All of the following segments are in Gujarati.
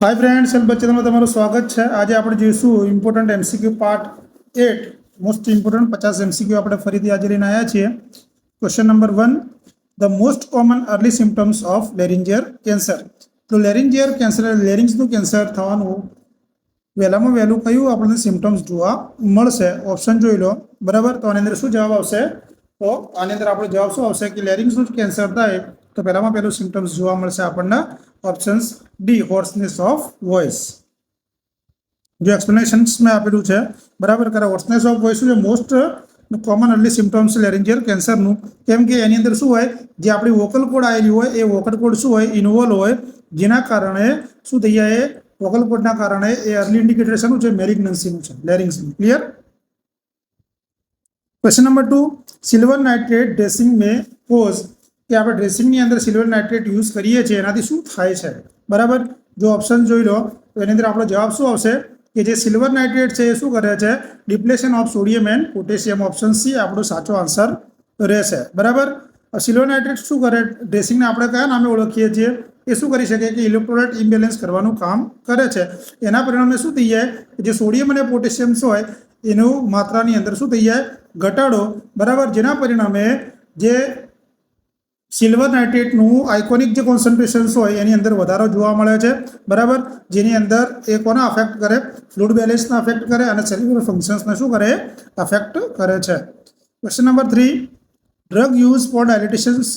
હાય ફ્રેન્ડ્સ એલ બચ્ચામાં તમારું સ્વાગત છે આજે આપણે જોઈશું important MCQ part at most important પચાસ એમસીક્યુ આપણે ફરીથી આજે લઈને આવ્યા છીએ question number one the most common early symptoms of laryngeal cancer તો લેરિન્જિયર કેન્સર લેરિંગ્સનું કેન્સર થવાનું વહેલામાં વહેલું કયું? આપણને સિમ્ટમ્સ જોવા મળશે। ઓપ્શન જોઈ લો। બરાબર? તો આની અંદર શું જવાબ આવશે? તો આની અંદર આપણો જવાબ શું આવશે? કે લેરિંગ્સનું કેન્સર થાય, તો પહેલામાં પહેલું સિમ્ટમ્સ જોવા મળશે આપણને। Options D hoarseness of voice જો એક્સપ્લેનેશન્સ મેં આપેલું છે, બરાબર કરે હોર્સનેસ ઓફ વોઇસ છે most common early symptoms laryngeal કેન્સરનું કેમ કે એની અંદર શું હોય, જે આપણી વોકલ કોડ આવેલી હોય, એ વોકલ કોડ શું હોય ઇન્વોલ્વ હોય, જેના કારણે શું થઈ જાય વોકલ કોડના કારણે એ અર્લી ઇન્ડિકેટર શેનું છે મેરિગ્નન્સીનું છે લેરિંગ્સનું clear question number two silver nitrate dressing may cause કે આપણે ડ્રેસિંગની અંદર સિલ્વર નાઇટ્રેટ યુઝ કરીએ છીએ, એનાથી શું થાય છે? બરાબર? જો ઓપ્શન જોઈ લો, તો એની અંદર આપણો જવાબ શું આવશે? કે જે સિલ્વર નાઇટ્રેટ છે એ શું કરે છે? Depletion of sodium and potassium option C આપણો સાચો આન્સર રહેશે. બરાબર? સિલ્વર નાઇટ્રેટ શું કરે? ડ્રેસિંગને આપણે કયા નામે ઓળખીએ છીએ? એ શું કરી શકે કે ઇલેક્ટ્રોલાઇટ ઇમ્બેલેન્સ કરવાનું કામ કરે છે. એના પરિણામે શું થઈ જાય? જે સોડિયમ અને પોટેશિયમ હોય, એનું માત્રાની અંદર શું થઈ જાય? ઘટાડો. બરાબર? જેના પરિણામે જે સિલ્વર નાઇટ્રેટનું આઇકોનિક જે કોન્સન્ટ્રેશન્સ હોય, એની અંદર વધારો જોવા મળે છે. બરાબર? જેની અંદર એ કોને અફેક્ટ કરે? ફ્લૂડ બેલેન્સને અફેક્ટ કરે અને સેલ્યુલર ફંક્શન્સને શું કરે? અફેક્ટ કરે છે. Question number three drug use for dilatations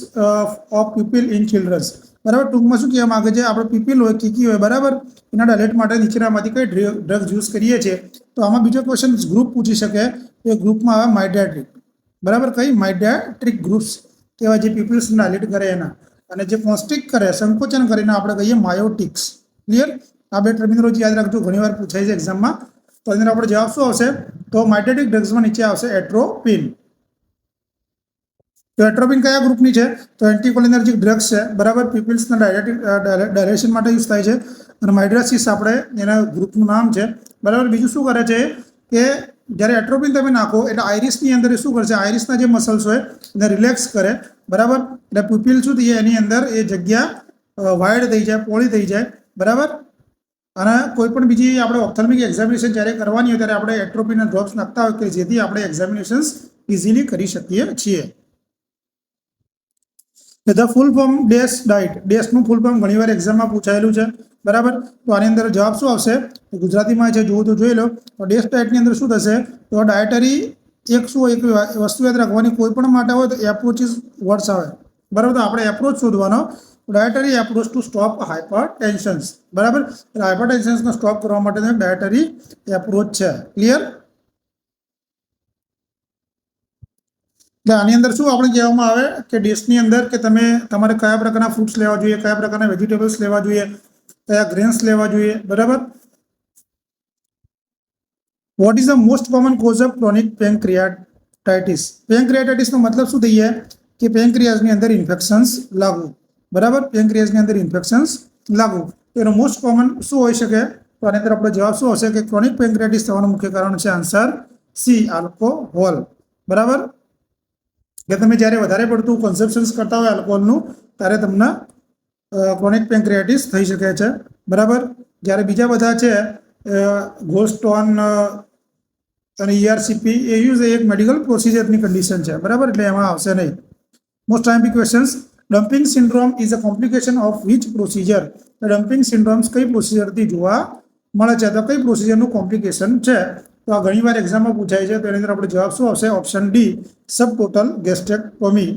of pupil in childrens બરાબર? ટૂંકમાં શું કહેવા માગે છે? આપણે પીપીલ હોય, કીકી હોય, બરાબર? એના ડાયલેટ માટે નીચેનામાંથી કઈ ડ્રગ યુઝ કરીએ છીએ? તો આમાં બીજો ક્વેશ્ચન ગ્રુપ પૂછી શકે. એ ગ્રુપમાં આવે માઇડિયાટ્રિક બરાબર? કઈ માઇડિયાટ્રિક ગ્રુપ્સ કહેવાય જે પીપલ્સને ડાયલેટ કરે એના. અને જે પોસ્ટિક કરે, સંકોચન કરીને આપણે કહીએ માયોટિક્સ. ક્લિયર આ બે ટર્મિનોલોજી યાદ રાખજો, ઘણીવાર પૂછાય છે એક્ઝામમાં તો અંદર આપણે જવાબ શું આવશે? તો માઇટેટિક ડ્રગ્સમાં નીચે આવશે એટ્રોપિન. તો એટ્રોપિન કયા ગ્રુપની છે? તો એન્ટીકોલિનર્જિક ડ્રગ્સ છે. બરાબર? પીપલ્સના ડાયરેક્શન માટે યુઝ થાય છે. અને માઇડ્રાસિસ આપણે એના ગ્રુપનું નામ છે. બરાબર? બીજું શું કરે છે? કે જ્યારે એટ્રોપિન તમે નાખો, એટલે આઈરિસની અંદર શું કરશે? આઈરિસના જે મસલ્સ હોય, એને રિલેક્સ કરે. બરાબર? એટલે પુપિલ શું થઈ જાય? એની અંદર એ જગ્યા વાઇડ થઈ જાય, પોળી થઈ જાય. બરાબર? અને કોઈ પણ બીજી આપણે ઓપ્થલ્મિક એક્ઝામિનેશન જ્યારે કરવાની હોય, ત્યારે આપણે એટ્રોપિનના ડ્રોપ્સ નાખતા હોય કે જેથી આપણે એક્ઝામિનેશન્સ ઇઝીલી કરી શકીએ છીએ. The full form DASH diet ડેશનું full form ઘણીવાર એક્ઝામમાં પૂછાયેલું છે. બરાબર? તો આની અંદર જવાબ શું આવશે? ગુજરાતીમાં છે જોવું તો જોઈ લો, તો ડેશ ડાયટની અંદર શું થશે? તો ડાયટરી એક શું એક વસ્તુ યાદ રાખવાની, કોઈ પણ માટે હોય તો એપ્રોચિસ વર્ડ્સ આવે. બરાબર? તો આપણે એપ્રોચ શોધવાનો. Dietary approach to stop hypertensions બરાબર? હાઇપર ટેન્શન્સને સ્ટોપ કરવા માટે ડાયટરી એપ્રોચ છે. ક્લિયર એટલે આની અંદર શું આપણે કહેવામાં આવે કે ડિશની અંદર કે તમે તમારે કયા પ્રકારના ફ્રૂટ્સ લેવા જોઈએ, કયા પ્રકારના વેજીટેબલ્સ લેવા જોઈએ? કયા ગ્રેન્સ લેવા જોઈએ? બરાબર? What is the most common cause of chronic pancreatitis પેન્ક્રિયાટાઇટિસનો મતલબ શું થઈ જાય? કે પેન્ક્રિયાઝની અંદર ઇન્ફેક્શન્સ લાગવું બરાબર? પેન્ક્રિયાઝની અંદર ઇન્ફેક્શન્સ લાગવું એનો મોસ્ટ કોમન શું હોઈ શકે? તો આની અંદર આપણો જવાબ શું હશે કે ક્રોનિક પેન્ક્રિયાટિસ થવાનું મુખ્ય કારણ છે આન્સર સી આલ્કોહોલ બરાબર? કે તમે જ્યારે વધારે પડતું કન્ઝપ્શન્સ કરતા હોય આલ્કોહોલનું ત્યારે તમને ક્રોનિક પેન્ક્રિયાટિસ થઈ શકે છે. બરાબર? જ્યારે બીજા બધા છે ગોસ્ટોન અને ઈઆરસીપી એ યુઝ એક મેડિકલ પ્રોસિજરની કન્ડિશન છે. બરાબર? એટલે એમાં આવશે નહીં. Most time questions dumping syndrome is a complication of which procedure dumping syndromes કઈ પ્રોસિજરથી જોવા મળે છે? તો કઈ પ્રોસિજરનું કોમ્પ્લિકેશન છે? તો આ ઘણીવાર એક્ઝામમાં પૂછાય છે. તો એની અંદર આપણે જવાબ શું આવશે? Option D subtotal gastrectomy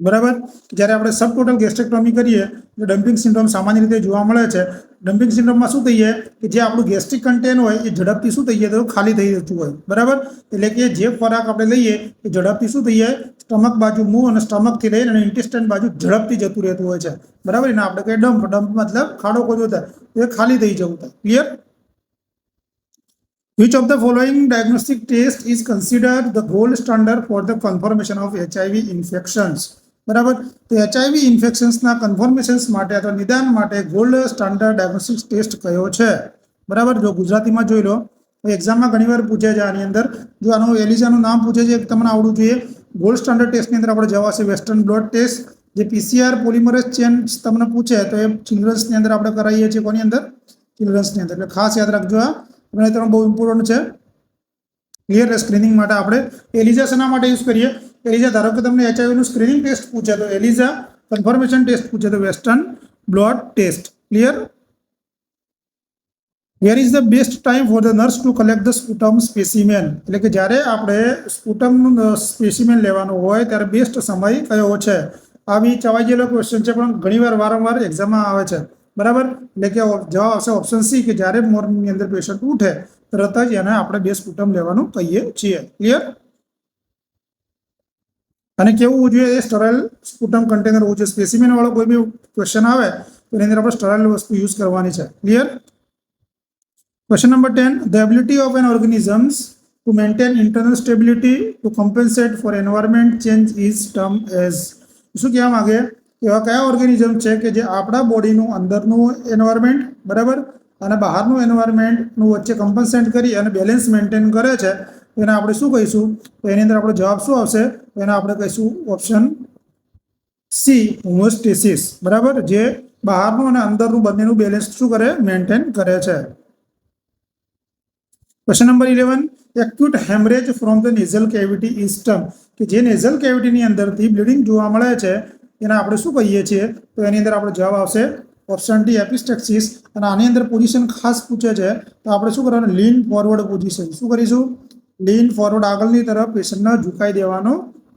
બરાબર? જ્યારે આપણે સબ ટોટલ ગેસ્ટ્રેક્ટોમી કરીએ, તો ડમ્પિંગ સિન્ડ્રોમ સામાન્ય રીતે જોવા મળે છે. ડમ્પિંગ સિન્ડ્રોમમાં શું થઈએ કે જે આપણું ગેસ્ટ્રિક કન્ટેન હોય, એ ઝડપથી શું થઈ જાય? તો ખાલી થઈ જતું હોય. બરાબર? એટલે કે જે ખોરાક આપણે લઈએ, એ ઝડપથી શું થઈ જાય? સ્ટમક બાજુ મૂવ અને સ્ટમકથી લઈને અને ઇન્ટેસ્ટાઇન બાજુ ઝડપથી જતું રહેતું હોય છે. બરાબર? એને આપણે કહીએ ડમ્પ ડમ્પ મતલબ ખાડો ખોજો થાય. એ ખાલી થઈ જવું થાય. Clear Which of the following diagnostic test is considered the gold standard for the confirmation of HIV infections? બરાબર? તો એચઆઈવી ઇન્ફેક્શન્સના કન્ફર્મેશન્સ માટે અથવા નિદાન માટે ગોલ્ડ સ્ટાન્ડર્ડ ડાયગ્નોસ્ટિક ટેસ્ટ કયો છે? બરાબર? જો ગુજરાતીમાં જોઈ લો એક્ઝામમાં ઘણીવાર પૂછે છે આની અંદર. જો આનું એલિઝાનું નામ પૂછે છે તમને આવડવું જોઈએ. ગોલ્ડ સ્ટાન્ડર્ડ ટેસ્ટની અંદર આપણે જવાશે વેસ્ટર્ન બ્લડ ટેસ્ટ. જે પીસીઆર પોલિમરસ ચેન તમને પૂછે, તો એ ચિલ્ડ્રન્સની અંદર આપણે કરાવીએ છીએ કોની અંદર? ચિલ્ડ્રન્સની અંદર. એટલે ખાસ યાદ રાખજો આ. અને ત્રણ બહુ ઇમ્પોર્ટન્ટ છે. ક્લિયર સ્ક્રીનિંગ માટે આપણે એલિઝા શેના માટે યુઝ કરીએ? એલિઝા, ધારો કે તમને એચઆઈવીનું સ્ક્રીનિંગ ટેસ્ટ પૂછે તો એલિઝા કન્ફર્મેશન ટેસ્ટ પૂછે તો western blood test clear where is the best time for the nurse to collect the sputum specimen એટલે કે જ્યારે આપણે સ્પુટમનું સ્પેસિમેન લેવાનું હોય, ત્યારે બેસ્ટ સમય કયો છે? આવી ચવાઈ ગયેલો ક્વેશ્ચન છે, પણ ઘણીવાર વારંવાર એક્ઝામમાં આવે છે. બરાબર? એટલે કે જવાબ આવશે ઓપ્શન સી કે જ્યારે મોર્નિંગની અંદર પેશન્ટ ઉઠે, તરત જ એને આપણે બે સ્પુટમ લેવાનું કહીએ છીએ. ક્લિયર અને કેવું હોવું જોઈએ એ સ્ટરાઇલ સ્પુટમ કન્ટેનર હોવું જોઈએ. સ્પેસિમેન વાળો કોઈ બી ક્વેશ્ચન આવે, તો એની અંદર આપણે સ્ટરાઇલ વસ્તુ યુઝ કરવાની છે. Clear Question number 10 The ability of an organisms to maintain internal stability to compensate for environment change is term as શું કહેવા માંગે? એવા કયા ઓર્ગેનિઝમ છે કે જે આપણા બોડીનું અંદરનું એન્વાયરમેન્ટ બરાબર? અને બહારનું એન્વાયરમેન્ટનું વચ્ચે કમ્પન્સેટ કરી અને બેલેન્સ મેન્ટેન કરે છે? એને આપણે શું કહીશું? તો એની અંદર આપણો જવાબ શું આવશે? તો એને આપણે કહીશું ઓપ્શન સી હોમોસ્ટેસિસ બરાબર? જે બહારનું અને અંદરનું બંનેનું બેલેન્સ શું કરે? મેન્ટેન કરે છે. Question number eleven acute haemorrhage from the nasal cavity ઇસ્ટમ કે જે નેઝલ કેવિટીની અંદરથી બ્લીડિંગ જોવા મળે છે, એને આપણે શું કહીએ છીએ? તો એની અંદર આપણો જવાબ આવશે ઓપ્શન ડી એપિસ્ટેક્સિસ અને આની અંદર પોઝિશન ખાસ પૂછે છે, તો આપણે શું કરવાનું? લીન ફોરવર્ડ પોઝિશન શું કરીશું? લીન ફોરવર્ડ આગળની તરફ પેશન્ટને ઝુકાઈ દેવાનો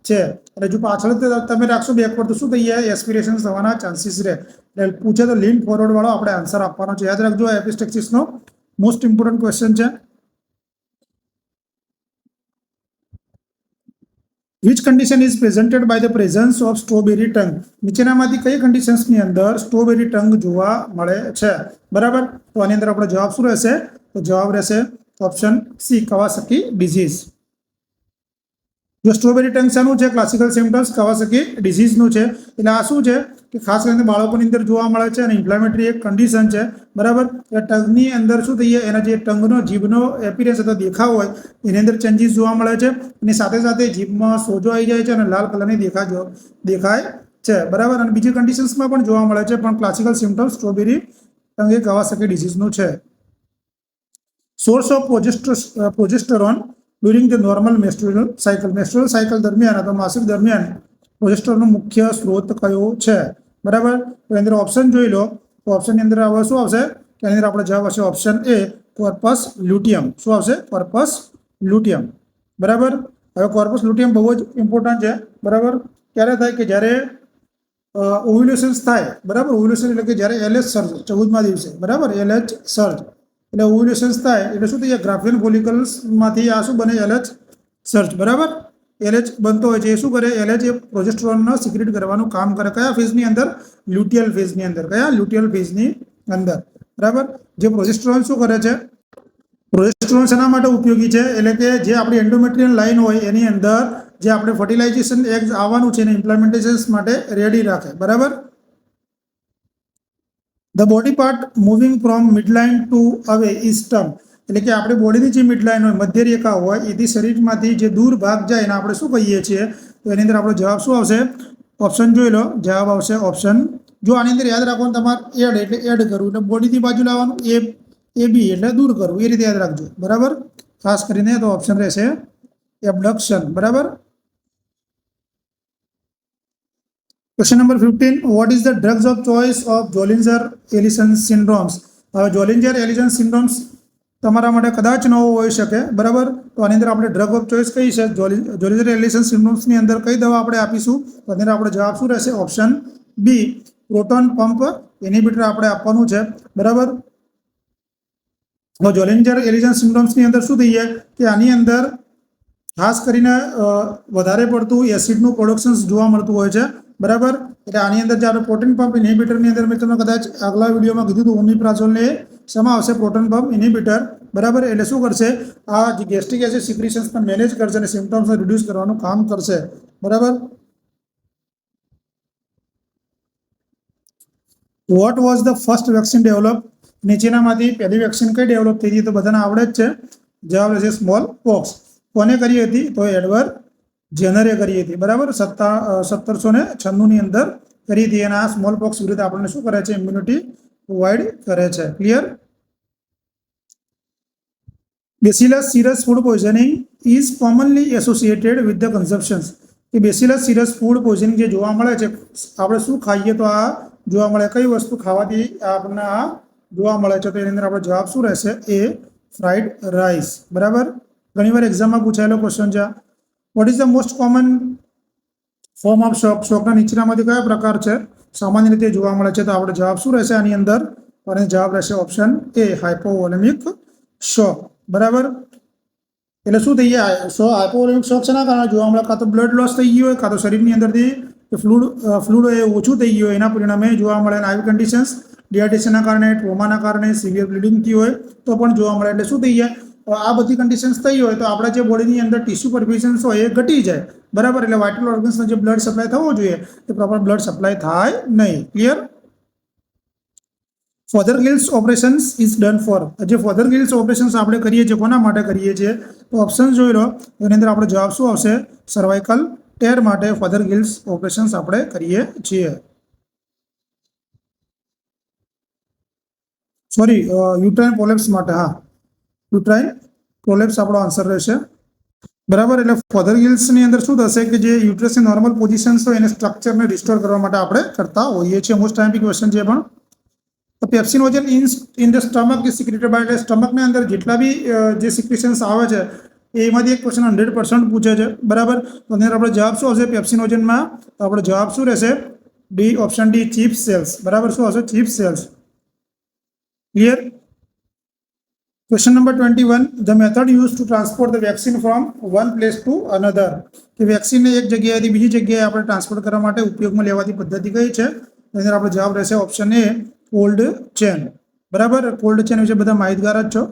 છે. અને જો પાછળ તમે રાખશો બેકવર્ડ તો શું થઈ જાય એસ્પિરેશન થવાના ચાન્સીસ રહે. એટલે પૂછે તો લીન ફોરવર્ડ વાળો આપણે આન્સર આપવાનો છે. યાદ રાખજો એપિસ્ટેક્સિસનો મોસ્ટ ઇમ્પોર્ટન્ટ ક્વેશ્ચન છે. Which condition is presented by the presence of strawberry tongue નીચેનામાંથી કઈ કન્ડિશન્સની અંદર સ્ટ્રોબેરી ટંગ જોવા મળે છે? બરાબર? તો આની અંદર આપણો જવાબ શું રહેશે? તો જવાબ રહેશે ઓપ્શન સી કવાસકી ડિઝીઝ જો સ્ટ્રોબેરી ટંગ શાનું છે ક્લાસિકલ સિમ્ટમ્સ કવાસકી ડિઝીઝનું છે. એટલે આ શું છે? કે ખાસ કરીને બાળકોની અંદર જોવા મળે છે અને ઇન્ફ્લામેટરી એક કન્ડિશન છે. બરાબર? એ ટંગની અંદર શું થઈએ? એના જે ટંગનો જીભનો એપિરિયન્સ અથવા દેખાવ હોય, એની અંદર ચેન્જીસ જોવા મળે છે. અને સાથે સાથે જીભમાં સોજો આવી જાય છે અને લાલ કલરની દેખા દેખાય છે. બરાબર? અને બીજી કન્ડિશન્સમાં પણ જોવા મળે છે. પણ classical symptoms strawberry tongue Kawasaki ડિઝીઝનું છે. Source of progester progesterone during the normal menstrual cycle menstrual cycle દરમિયાન અથવા માસિક દરમિયાન પ્રોજેસ્ટરનો મુખ્ય સ્ત્રોત કયો છે? બરાબર? તો એની અંદર ઓપ્શન જોઈ લો. તો ઓપ્શનની અંદર હવે શું આવશે? એની અંદર આપણો જવાબ આવશે ઓપ્શન એ કોર્પસ લ્યુટિયમ શું આવશે? કોર્પસ લ્યુટિયમ બરાબર? હવે કોર્પસ લ્યુટિયમ બહુ જ ઇમ્પોર્ટન્ટ છે. બરાબર? ક્યારે થાય કે જ્યારે ઓવ્યુલેશન્સ થાય. બરાબર? ઓવ્યુલેશન એટલે કે જ્યારે એલએચ સર્જ ચૌદમા દિવસે. બરાબર? એલએચ સર્જ એટલે ઓવ્યુલેશન્સ થાય એટલે શું થઈ જાય? ગ્રાફિયલ ફોલિકલ્સમાંથી આ શું બને? એલએચ સર્ચ બરાબર? એલએચ બનતો હોય છે, એ શું કરે? એલએચ એ પ્રોજેસ્ટ્રોનનો સિક્રેટ કરવાનું કામ કરે. કયા ફેઝની અંદર? લ્યુટિયલ ફેઝની અંદર. કયા? લ્યુટિયલ ફેઝની અંદર. બરાબર? જે પ્રોજેસ્ટ્રોન શું કરે છે? પ્રોજેસ્ટ્રોન શેના માટે ઉપયોગી છે? એટલે કે જે આપણી એન્ડોમેટ્રિયલ લાઇન હોય, એની અંદર જે આપણે ફર્ટિલાઇઝેશન એગ આવવાનું છે એને ઇમ્પ્લિમેન્ટેશન્સ માટે રેડી રાખે. બરાબર? The body part moving from midline to away is એટલે કે આપણે બોડીની જે મિડલાઇન હોય, મધ્ય રેખા હોય, એથી શરીરમાંથી જે દૂર ભાગ જાય એને આપણે શું કહીએ છીએ? તો એની અંદર આપણો જવાબ શું આવશે? ઓપ્શન જોઈ લો. જવાબ આવશે ઓપ્શન જો આની અંદર યાદ રાખવાનું, તમારે એડ એટલે એડ કરવું. એટલે બોડીની બાજુ લાવવાનું, એ એ બી એટલે દૂર કરવું. એ રીતે યાદ રાખજો. બરાબર? ખાસ કરીને તો ઓપ્શન રહેશે એબડક્શન બરાબર? Question number fifteen what is the drugs of choice of Zollinger Ellison syndromes હવે જોલિન્જર એલિસન સિન્ડ્રોમ્સ તમારા માટે કદાચ નવો હોઈ શકે, બરાબર? તો આની અંદર આપણે ડ્રગ ઓફ ચોઇસ કઈ છે? જોલિન્જર એલિસન સિન્ડ્રોમ્સની અંદર કઈ દવા આપણે આપીશું? તો અંદર આપણે જવાબ શું રહેશે? Option B proton pump inhibitor આપણે આપવાનું છે, બરાબર? હવે જોલિન્જર એલિસન સિન્ડ્રોમ્સની અંદર શું થઈએ કે આની અંદર ખાસ કરીને વધારે પડતું એસિડનું પ્રોડક્શન્સ જોવા મળતું હોય છે. બરાબર? એટલે આની અંદર જ્યારે પ્રોટીન પંપ ઇનહિબિટરની અંદર મેં તમને કદાચ આગલા વિડીયોમાં કીધું હતું ઓમિપ્રાઝોલને આવશે? પ્રોટીન પંપ ઇનિબિટર બરાબર? એટલે શું કરશે? આ જે ગેસ્ટ્રિક એસિડ પણ મેનેજ કરશે અને સિમ્ટમ્સને રિડ્યુસ કરવાનું કામ કરશે. બરાબર? What was the first vaccine develop નીચેનામાંથી પહેલી વેક્સિન કઈ ડેવલપ થઈ હતી તો બધાને આવડે જ છે. જવાબ રહેશે સ્મોલ પોક્સ કોને કરી હતી? તો એડવર્ડ જેનરે કરી હતી બરાબર? સત્તા સત્તરસો ને છન્નુંની અંદર કરી હતી. આ સ્મોલ પોક્સ વિરુદ્ધ આપણને શું કરે છે? ઇમ્યુનિટી પ્રોવાઈડ કરે છે. Clear bacillus cereus food poisoning is commonly associated with the consumptions કે બેસિલસ સિરસ ફૂડ પોઈઝનિંગ જે જોવા મળે છે, આપણે શું ખાઈએ તો આ જોવા મળે. કઈ વસ્તુ ખાવાથી આપણને આ જોવા મળે છે? તો એની અંદર આપણો જવાબ શું રહેશે? એ ફ્રાઈડ રાઈસ બરાબર? ઘણીવાર એક્ઝામમાં પૂછાયેલો ક્વેશ્ચન છે what is the most common form of shock શોકના નીચેનામાંથી કયો પ્રકાર છે? સામાન્ય રીતે જોવા મળે છે તો આપણો જવાબ શું રહેશે? આની અંદર અને જવાબ રહેશે ઓપ્શન એ હાઇપોવોલેમિક શોક બરાબર? એટલે શું થઈ ગયા સો હાઇપોવોલેમિક શોક છે ના કારણે જોવા મળે કાં તો બ્લડ લોસ થઈ ગયું હોય, કાં તો શરીરની અંદરથી ફ્લૂડ ફ્લૂડ એ ઓછું થઈ ગયું હોય, એના પરિણામે જોવા મળે અને આવી કન્ડિશન્સ ડિહાઇડ્રેશનના કારણે ટ્રોમાના કારણે સિવિયર બ્લીડિંગ થયું હોય, તો પણ જોવા મળે. એટલે શું થઈ જાય? આ બધી કન્ડિશન્સ થઈ હોય તો આપણા જે બોડીની અંદર ટીસ્યુ પરફ્યુઝન્સ હોય એ ઘટી જાય. બરાબર? એટલે વાઇટલ ઓર્ગન્સનો જે બ્લડ સપ્લાય થવો જોઈએ તે પ્રોપર બ્લડ સપ્લાય થાય નહીં. Clear Fothergill's operations is done for જે ફોધર ગિલ્સ ઓપરેશન્સ આપણે કરીએ છીએ, કોના માટે કરીએ છીએ? તો ઓપ્શન જોઈ લો. એની અંદર આપણો જવાબ શું આવશે? સર્વાઇકલ ટેર માટે ફોધર ગિલ્સ ઓપરેશન્સ આપણે કરીએ છીએ. સોરી યુટ્રાઇન પોલેપ્સ માટે, હા. યુટ્રાઇન પ્રોલેપ્સ આપણો આન્સર રહેશે. બરાબર, એટલે ફોધર ગિલ્સની અંદર શું થશે કે જે યુટ્રસની નોર્મલ પોઝિશન્સ હોય એને સ્ટ્રક્ચરને રિસ્ટોર કરવા માટે આપણે કરતા હોઈએ છીએ. મોસ્ટ ટાઈમ ક્વેશ્ચન છે પણ. તો pepsinogen in in the stomach is secreted by એટલે સ્ટમકની અંદર જેટલા બી જે સિક્રેશન્સ આવે છે, એમાંથી એક ક્વેશ્ચન હંડ્રેડ પર્સન્ટ પૂછે છે. બરાબર? તો અંદર આપણો જવાબ શું હશે પેપ્સિનોજનમાં તો આપણો જવાબ શું રહેશે? D option D chief cells. બરાબર? શું હશે chief cells. Clear question number twenty one method method use to transport vaccine from one place to another કે વેક્સિનને એક જગ્યાએથી બીજી જગ્યાએ આપણે ટ્રાન્સપોર્ટ કરવા માટે ઉપયોગમાં લેવાતી પદ્ધતિ કઈ છે? એની અંદર આપણો જવાબ રહેશે ઓપ્શન એ કોલ્ડ ચેન બરાબર? કોલ્ડ ચેન વિશે બધા માહિતગાર જ છો.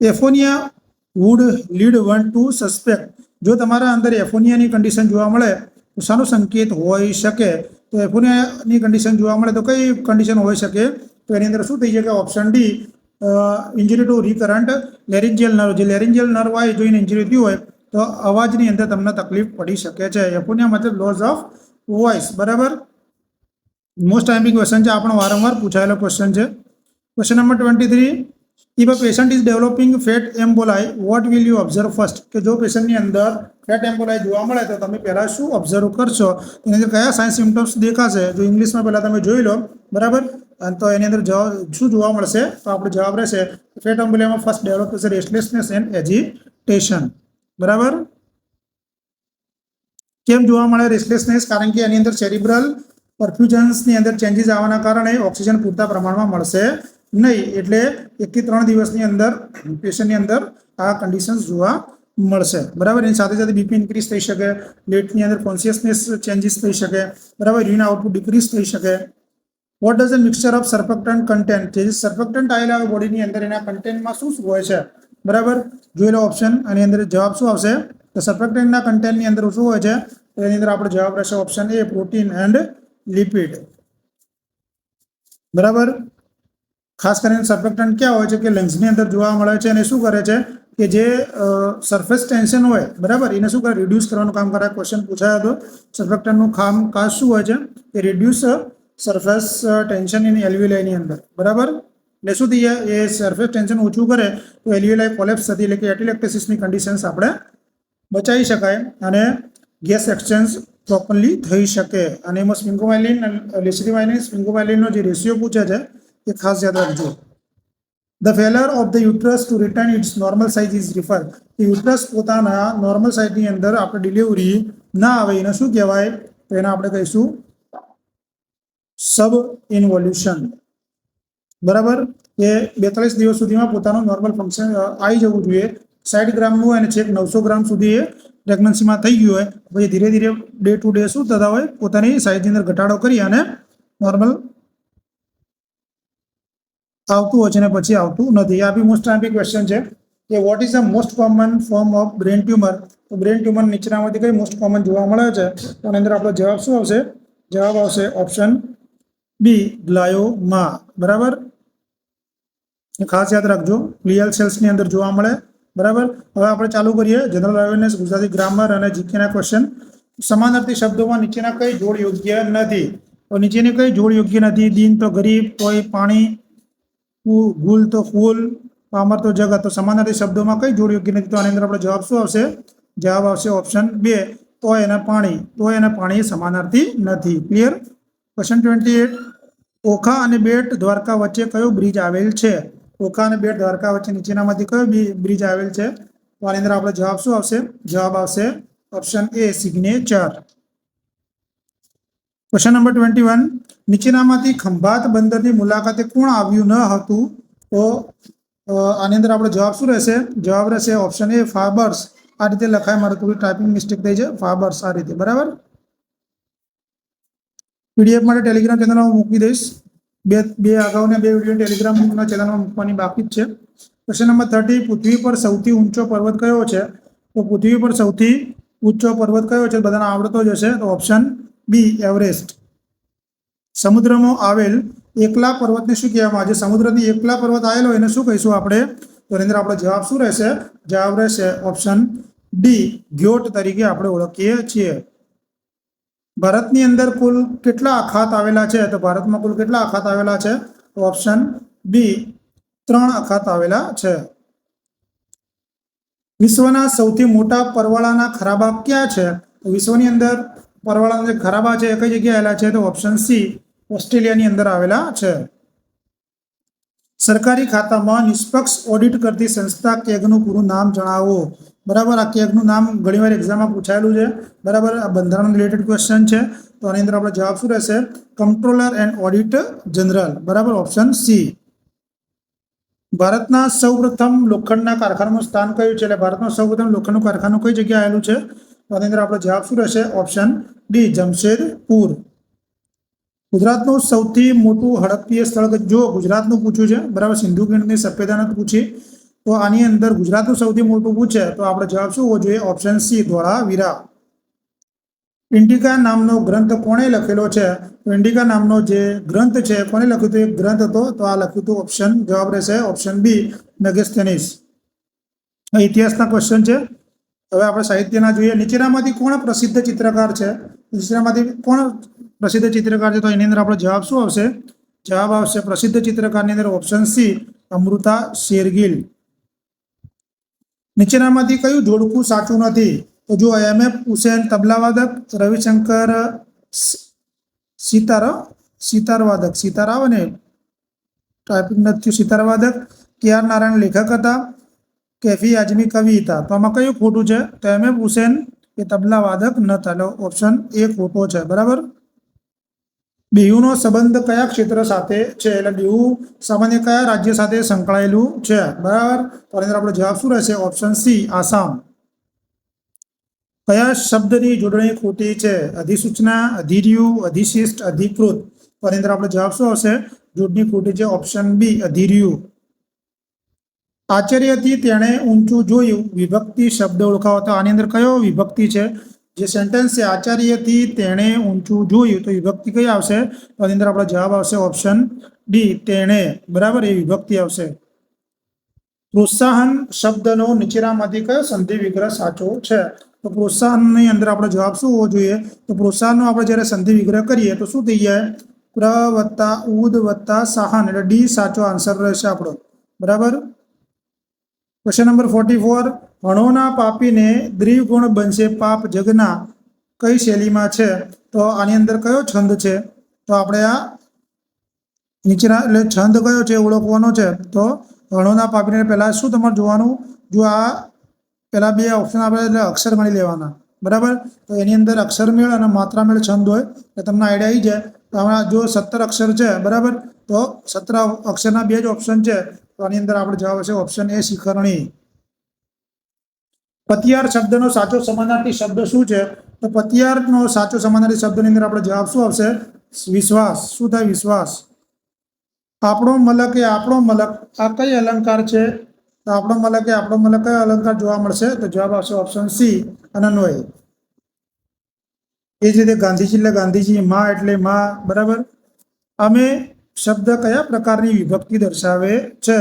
Aphonia would lead one to suspect જો તમારા અંદર એફોનિયાની કન્ડિશન જોવા મળે, તો શાનો સંકેત હોઈ શકે. તો એફોનિયાની કન્ડિશન જોવા મળે તો કઈ કન્ડિશન હોઈ શકે? તો એની અંદર શું થઈ શકે? Option D injury to recurrent laryngeal nerve જે લેરિન્જિયલ નર્વ હોય જોઈને ઇન્જરી થયું હોય, તો અવાજની અંદર તમને તકલીફ પડી શકે છે. એપોનિયા મતલબ લોસ ઓફ વોઇસ બરાબર? મોસ્ટ ટાઈમિંગ ક્વેશ્ચન છે. આપણો વારંવાર પૂછાયેલો ક્વેશ્ચન છે. Question number twenty three if a patient is developing fat emboli what will you observe first કે જો પેશન્ટની અંદર ફેટ એમ્બોલાઈ જોવા મળે, તો તમે પહેલાં શું ઓબ્ઝર્વ કરશો? એની અંદર કયા સાયન્સ સિમ્ટમ્સ દેખાશે? જો ઇંગ્લિશમાં પહેલાં તમે જોઈ લો. બરાબર? તો એની અંદર જવાબ શું જોવા મળશે? તો આપણો જવાબ રહેશે ફેટ એમ્બોલાઈમાં ફર્સ્ટ ડેવલપ થશે રેસ્ટલેસનેસ એન્ડ એજિટેશન બરાબર? કેમ જોવા મળે રેસ્ટલેસનેસ? કારણ કે એની અંદર સેરિબ્રલ પરફ્યુઝન્સની અંદર ચેન્જીસ આવવાના કારણે ઓક્સિજન પૂરતા પ્રમાણમાં મળશે નહીં. એટલે એકથી ત્રણ દિવસની અંદર, પેશન્ટની અંદર આ કન્ડિશન્સ જોવા મળશે. બરાબર? એની સાથે સાથે બીપી ઇન્ક્રીઝ થઈ શકે લેટની અંદર કોન્શિયસનેસ ચેન્જીસ થઈ શકે. બરાબર? યુરિન આઉટપુટ ડિક્રીઝ થઈ શકે. What does a mixture of surfactant content જે સર્ફેક્ટન્ટ આવેલા હોય બોડીની અંદર, એના કન્ટેન્ટમાં શું શું હોય છે? બરાબર? જોઈ લો ઓપ્શન આની અંદર જવાબ શું આવશે? તો સર્ફેક્ટન્ટના કન્ટેન્ટની અંદર શું હોય છે? તો એની અંદર આપણો જવાબ રહેશે option A protein and lipid બરાબર? ખાસ કરીને સર્ફેક્ટન્ટ ક્યાં હોય છે? કે લંગ્સની અંદર જોવા મળે છે અને શું કરે છે? કે જે સરફેસ ટેન્શન હોય, બરાબર? એને શું કરે? રિડ્યુસ કરવાનું કામ કરે. ક્વેશ્ચન પૂછાયો હતો સર્ફેક્ટન્ટનું કામ કાજ શું હોય છે? કે રિડ્યુસ સરફેસ ટેન્શન એની એલ્વ્યુલાઈની અંદર. બરાબર? એટલે શું થઈ એ સરફેસ ટેન્શન ઓછું કરે તો એલ્વ્યુલાઈ કોલેપ્સ થતી એટલે કે એટિલેક્ટેસિસની કન્ડિશન્સ આપણે બચાવી શકાય અને ગેસ એક્સચેન્જ પ્રોપરલી થઈ શકે. અને એમાં સ્વિંગોમાઇલિન લિસરીમાઇલિન સ્વિંગોમાઇલિનનો જે રેશિયો પૂછે છે, એ ખાસ યાદ રાખજો. The failure of the uterus to return its normal size is refer uterus પોતાના નોર્મલ સાઇઝની અંદર આપણે ડિલિવરી ના આવે, એને શું કહેવાય? તો એને આપણે કહીશું સબ ઇન્વોલ્યુશન. બરાબર? એ બેતાલીસ દિવસ સુધીમાં પોતાનું નોર્મલ ફંક્શન આવી જવું જોઈએ. સાઠ ગ્રામનું અને છેક નવસો ગ્રામ સુધી એ પ્રેગ્નન્સીમાં થઈ ગયું હોય. પછી ધીરે ધીરે ડે ટુ ડે શું થતા હોય? પોતાની સાઇઝની અંદર ઘટાડો કરી અને નોર્મલ આવતું હોય છે અને પછી આવતું નથી. આ બી મોસ્ટ ટાઈમ ક્વેશ્ચન છે કે what is the most common form of brain tumour તો બ્રેન ટ્યુમર નીચેનામાંથી કઈ મોસ્ટ કોમન જોવા મળે છે? તો અંદર આપણો જવાબ શું આવશે? જવાબ આવશે ઓપ્શન બી ગ્લાયોમા બરાબર? ખાસ યાદ રાખજો ક્લિયર સેલ્સની અંદર જોવા મળે. બરાબર? હવે આપણે ચાલુ કરીએ. જનરલ અવેરનેસ, ગુજરાતી ગ્રામર અને જીકેના ક્વેશ્ચન. સમાનાર્થી શબ્દોમાં નીચેના કઈ જોડ યોગ્ય નથી? તો નીચેની કઈ જોડ યોગ્ય નથી? દિન તો ગરીબ કોઈ પાણી ગુલ તો ફૂલ, પામર તો જગત. તો સમાનાર્થી શબ્દોમાં કઈ જોડ યોગ્ય નથી? તો આની અંદર આપણે જવાબ શું આવશે? જવાબ આવશે ઓપ્શન બે. તો એને પાણી તો એને પાણી સમાનાર્થી નથી. Clear? Question twenty eight, Okha અને બેટ દ્વારકા વચ્ચે કયો બ્રિજ આવેલ છે? ઓખા અને બેટ દ્વારકા વચ્ચે નીચેનામાંથી કયો બ્રિજ આવેલ છે? તો આની અંદર આપણો જવાબ શું આવશે? જવાબ આવશે option A, signature. Question number twenty one, નીચેનામાંથી ખંભાત બંદરની મુલાકાતે કોણ આવ્યું ન હતું? તો આની અંદર આપણો જવાબ શું રહેશે? જવાબ રહેશે ઓપ્શન એ, ફાબર્સ. આ રીતે લખાય મારે થોડી ટાઈપિંગ મિસ્ટેક થઈ છે ફાબર્સ, આ રીતે. બરાબર? પીડીએફ માટે ટેલિગ્રામ ચેનલમાં મૂકી દઈશ. બે બે અગાઉના બે વીડિયો ટેલિગ્રામના ચેનલમાં મૂકવાની બાકી જ છે. ક્વેશ્ચન નંબર થર્ટી પૃથ્વી પર સૌથી ઊંચો પર્વત કયો છે? તો પૃથ્વી પર સૌથી ઊંચો પર્વત કયો છે? બધાને આવડતો જ હશે. તો ઓપ્શન બી એવરેસ્ટ સમુદ્રમાં આવેલ એકલા પર્વતને શું કહેવામાં આવે છે? સમુદ્રથી એકલા પર્વત આવેલો એને શું કહીશું આપણે? તો એની અંદર આપણો જવાબ શું રહેશે? જવાબ રહેશે ઓપ્શન ડી ગ્યોટ તરીકે આપણે ઓળખીએ છીએ. ભારતની અંદર કુલ કેટલા અખાત આવેલા છે? તો ભારતમાં કુલ કેટલા અખાત આવેલા છે? ઓપ્શન બી ત્રણ અખાત આવેલા છે. વિશ્વના સૌથી મોટા પરવાળાના ખરાબા ક્યાં છે? તો વિશ્વની અંદર પરવાળાના જે ખરાબા છે એ કઈ જગ્યાએ આવેલા છે? તો ઓપ્શન સી ઓસ્ટ્રેલિયાની અંદર આવેલા છે. સરકારી ખાતામાં નિષ્પક્ષ ઓડિટ કરતી સંસ્થા કેગનું પૂરું નામ જણાવો. બરાબર? આ કેકનું નામ ઘણીવાર એક્ઝામમાં પૂછાયેલું છે. બરાબર? આ બંધારણ રિલેટેડ ક્વેશ્ચન છે. તો આની અંદર આપણો જવાબ શું રહેશે? કંટ્રોલર એન્ડ ઓડિટ જનરલ બરાબર? ઓપ્શન સી ભારતના સૌપ્રથમ લોખંડના કારખાનાનું સ્થાન કયું છે? એટલે ભારતમાં સૌપ્રથમ લોખંડનું કારખાનું કઈ જગ્યાએ આવેલું છે? તો આની અંદર આપણો જવાબ શું રહેશે? Option D Jamshedpur. ગુજરાતનું સૌથી મોટું હડપ્પીય સ્થળ જો ગુજરાતનું પૂછ્યું છે, બરાબર? સિંધુ ખીણની સભ્યતાને પૂછી. તો આની અંદર ગુજરાતનું સૌથી મોટું પૂછે તો આપણે જવાબ શું હોવો જોઈએ? ઓપ્શન સી દ્વારા વીરા ઇન્ડિકા નામનો ગ્રંથ કોણે લખેલો છે? તો ઇન્ડિકા નામનો જે ગ્રંથ છે, કોણે લખ્યું હતું? એક ગ્રંથ હતો, તો આ લખ્યું હતું ઓપ્શન જવાબ રહેશે ઓપ્શન બી નગેસ્થેનિસ ઇતિહાસના ક્વેશ્ચન છે. હવે આપણે સાહિત્યના જોઈએ. નીચેનામાંથી કોણ પ્રસિદ્ધ ચિત્રકાર છે? નીચેનામાંથી કોણ પ્રસિદ્ધ ચિત્રકાર છે? તો એની અંદર આપણો જવાબ શું આવશે? જવાબ આવશે પ્રસિદ્ધ ચિત્રકારની અંદર ઓપ્શન સી અમૃતા શેરગીલ. નીચેનામાંથી કયું જોડકું સાચું નથી? તો જો એમ એફ, હુસેન, તબલાવાદક, રવિશંકર સિતાર, સિતારવાદક. સિતાર આવે ને ટાઈપિંગ નથી સિતારવાદક, કે આર નારાયણ લેખક હતા કેફી આજમી કવિ હતા. તો આમાં કયું ખોટું છે? તો એમ એફ, હુસેન એ તબલાવાદક નતા એટલે ઓપ્શન એ ખોટો છે. બરાબર? બિહુનો સંબંધ કયા ક્ષેત્ર સાથે છે? એટલે બિહુ સામાન્ય કયા રાજ્ય સાથે સંકળાયેલું છે? બરાબર? તો અંદર આપણો જવાબ શું રહેશે? Option C, Assam. કયા શબ્દની જોડણી ખોટી છે? અધિસૂચના, અધિર્યુ, અધિશિષ્ટ, અધિકૃત. તો અંદર આપણો જવાબ શું આવશે? જોડણી ખોટી છે, ઓપ્શન બી, અધિર્યુ. આચાર્યથી તેણે ઊંચું જોયું. વિભક્તિ શબ્દ ઓળખાવતો આની અંદર કયો વિભક્તિ છે? જે સેન્ટેન્સ છે આચાર્યથી તેણે ઊંચું જોયું, તો વિભક્તિ કઈ આવશે? તો અંદર આપણો જવાબ આવશે ઓપ્શન ડી તેણે. બરાબર? એ વિભક્તિ આવશે. પ્રોત્સાહન શબ્દનો નીચેનામાંથી કયો સંધિ વિગ્રહ સાચો છે? તો પ્રોત્સાહનની અંદર આપણો જવાબ શું હોવો જોઈએ? તો પ્રોત્સાહનનો આપણે જ્યારે સંધિ વિગ્રહ કરીએ, તો શું થઈ જાય? પ્ર વત્તા ઉદ વત્તા સાહન. એટલે ડી સાચો આન્સર રહેશે આપણો. બરાબર? ક્વેશ્ચન નંબર ફોર્ટી ફોર હણોના પાપીને દ્વિગુણ બનશે પાપ જગના, કઈ શૈલીમાં છે? તો આની અંદર કયો છંદ છે? તો આપણે આ નીચેના, એટલે છંદ કયો છે ઓળખવાનો છે? તો હણોના પાપીને પહેલાં શું તમારે જોવાનું? જો આ પહેલાં બે ઓપ્શન આપણે એટલે અક્ષર ગણી લેવાના. બરાબર? તો એની અંદર અક્ષર મેળ અને માત્રા મેળ છંદ હોય, એટલે તમને આઈડિયા આવી જાય. તો હમણાં જો સત્તર અક્ષર છે, બરાબર? તો સત્તર અક્ષરના બે જ ઓપ્શન છે. તો આની અંદર આપણે જવાબ હશે ઓપ્શન એ શિખરણી. પતિયાર શબ્દનો સાચો સમાનાર્થી શબ્દ શું છે? તો પતિયારનો સાચો સમાનાર્થી શબ્દની અંદર આપણે જવાબ શું આવશે? વિશ્વાસ. શું થાય વિશ્વાસ? આપણો મલક એ આપણો મલક. આ કઈ અલંકાર છે? તો આપણો મલક એ આપણો મલક કયો અલંકાર જોવા મળશે? તો જવાબ આવશે ઓપ્શન સી અનન્વય એ જ રીતે ગાંધીજી એટલે ગાંધીજી, માં એટલે માં. બરાબર? અમે શબ્દ કયા પ્રકારની વિભક્તિ દર્શાવે છે?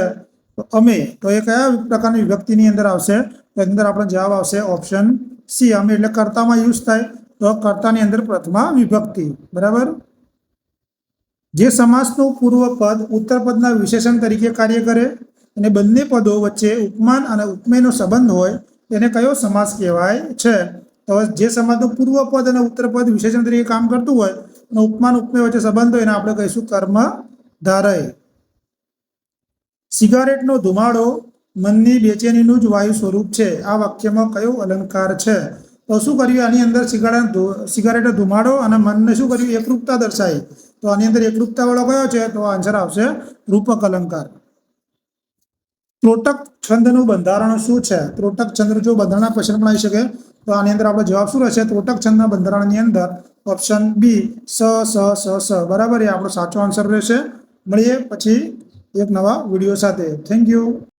તો અમે. તો એ કયા પ્રકારની વિભક્તિની અંદર આવશે? એની અંદર આપણો જવાબ આવશે ઓપ્શન સી અમે એટલે કર્તામાં યુઝ થાય તો કર્તાની અંદર પ્રથમા વિભક્તિ. બરાબર? જે સમાસનું પૂર્વ પદ ઉત્તર પદના વિશેષણ તરીકે કાર્ય કરે અને બંને પદો વચ્ચે ઉપમાન અને ઉપમેયનો સંબંધ હોય તેને કયો સમાસ કહેવાય છે? તો જે સમાસનું પૂર્વ પદ અને ઉત્તર પદ વિશેષણ તરીકે કામ કરતું હોય અને ઉપમાન ઉપમેય વચ્ચે સંબંધ હોય એને આપણે કહીશું કર્મ ધારય સિગારેટનો ધુમાડો મનની બેચેનીનું જ વાયુ સ્વરૂપ છે. આ વાક્યમાં કયો અલંકાર છે? તો શું કર્યું? આની અંદર સિગારેટ સિગારેટનો ધુમાડો અને મનને શું કર્યું? એકરૂપતા દર્શાવી. તો આની અંદર એકરૂપતા વાળો કયો છે? તો આન્સર આવશે રૂપક અલંકાર. ત્રોટક છંદનું બંધારણ શું છે? ત્રોટક છંદ જો બંધારણના પ્રશ્ન પણ આવી શકે, તો આની અંદર આપણો જવાબ શું રહેશે? ત્રોટક છંદના બંધારણની અંદર ઓપ્શન બી સ સ સ સ. બરાબર? એ આપણો સાચો આન્સર રહેશે. મળીએ પછી એક નવા વીડિયો સાથે. Thank you.